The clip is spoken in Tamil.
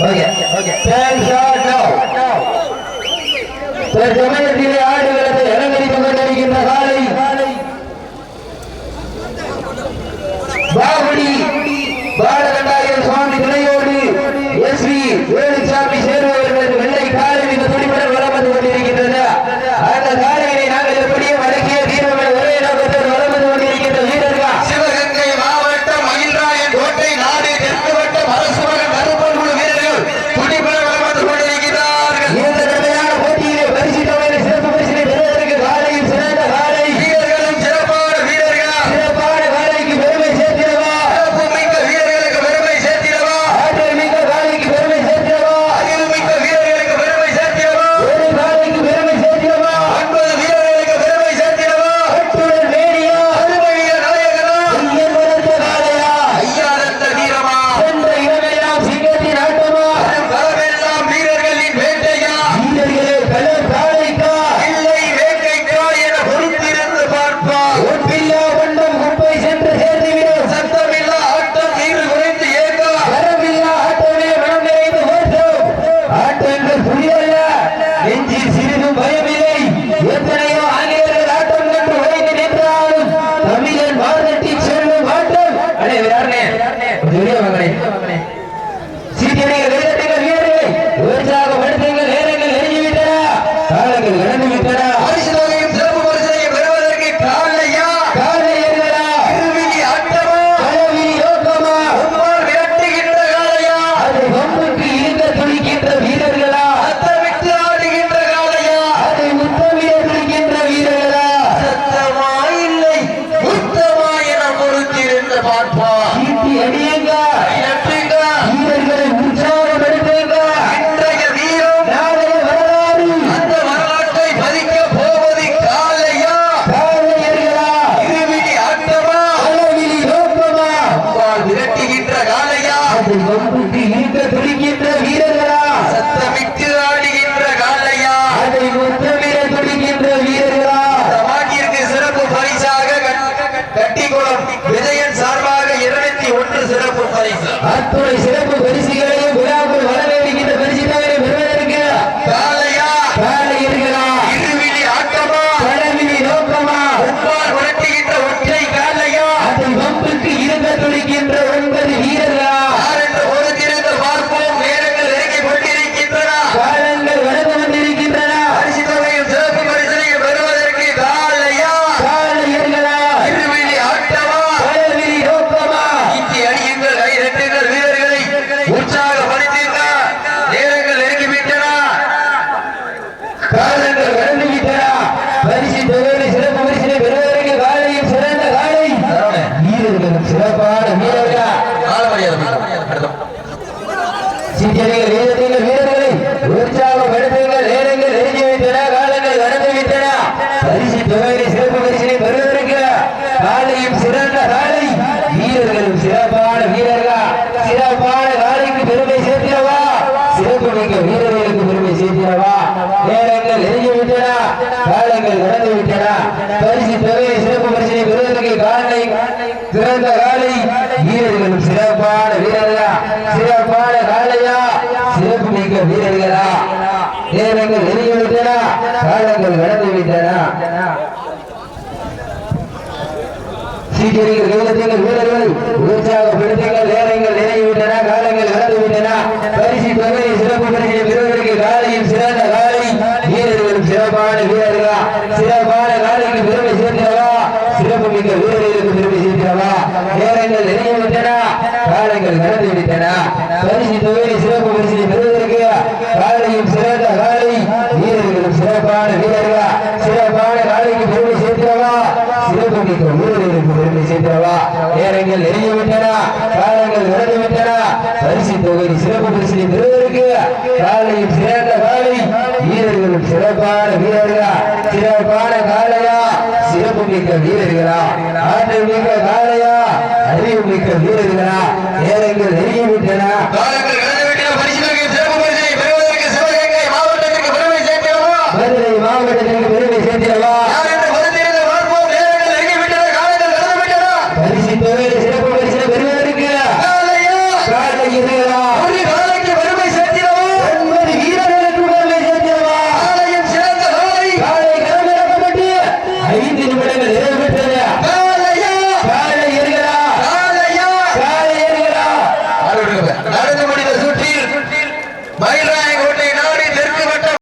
Okay, okay. Time's out now. ஆடு விளத்தை இடங்களில் கொண்டிருக்கின்ற காலை பாபுடி சுவாமி துணையோடு எஸ் வி வேலு சிறிது பயமில்லை எந்த பெருமை சேர்த்தியவா சிறப்பு மிக்க வீரர்களுக்கு பெருமை சேர்த்தியவா நேரங்கள் நெருங்கி விட்டன காலங்கள் நடந்து விட்டன. பரிசு தொகை சிறப்பு பரிசனை பெறுவதற்கு காலை திறந்த காலை. வீரர்களும் சிறப்பான வீரர்களா? சிறப்பான காலையா? சிறப்பு மிக்க வீரர்களா? நேரங்கள் நெருங்கி விட்டன காலங்கள் நடந்து விட்டன. சீக்கிரங்கள் வீரர்கள் வீரர்கள். உற்சாகப்படுத்துங்கள். நேரங்கள் நிறைவு எங்க வீரர்களுக்கு திரும்பி சேர்க்கிறவா நேரங்கள் நிறைய விட்டன. காலங்கள் கடந்து விட்டன. பரிசு தொகையை சிறப்பு பரிசு பெறுவதற்கு காலையும் சிறந்த காலை வீரர்களும் சிறப்பான வீரர்களா? சிறப்பான காலைக்கு பெருமை சேர்க்கிறவா? சிறப்பு மிக்க வீரர்களுக்கு பெருமை சேர்க்கிறவா? நேரங்கள் நிறைய விட்டன. காலங்கள் கடந்து விட்டன. பரிசு தொகை சிறப்பு பரிசு பெறுவதற்கு காலையும் சிறந்த காலை வீரர்களும் சிறப்பான வீரர்களா? சிறப்பான காலை மிக்க வீரர்களா? ஆற்றல் மிக்க காலையா அறிவு மிக்க வீரர்களா நேரங்கள் நெருங்கி விட்டன மதுரை மாவட்டத்திற்கு பெருமை சேர்த்திடவா பரிசு தொகையில் சிறப்பு பரிசு பெறுவதற்கு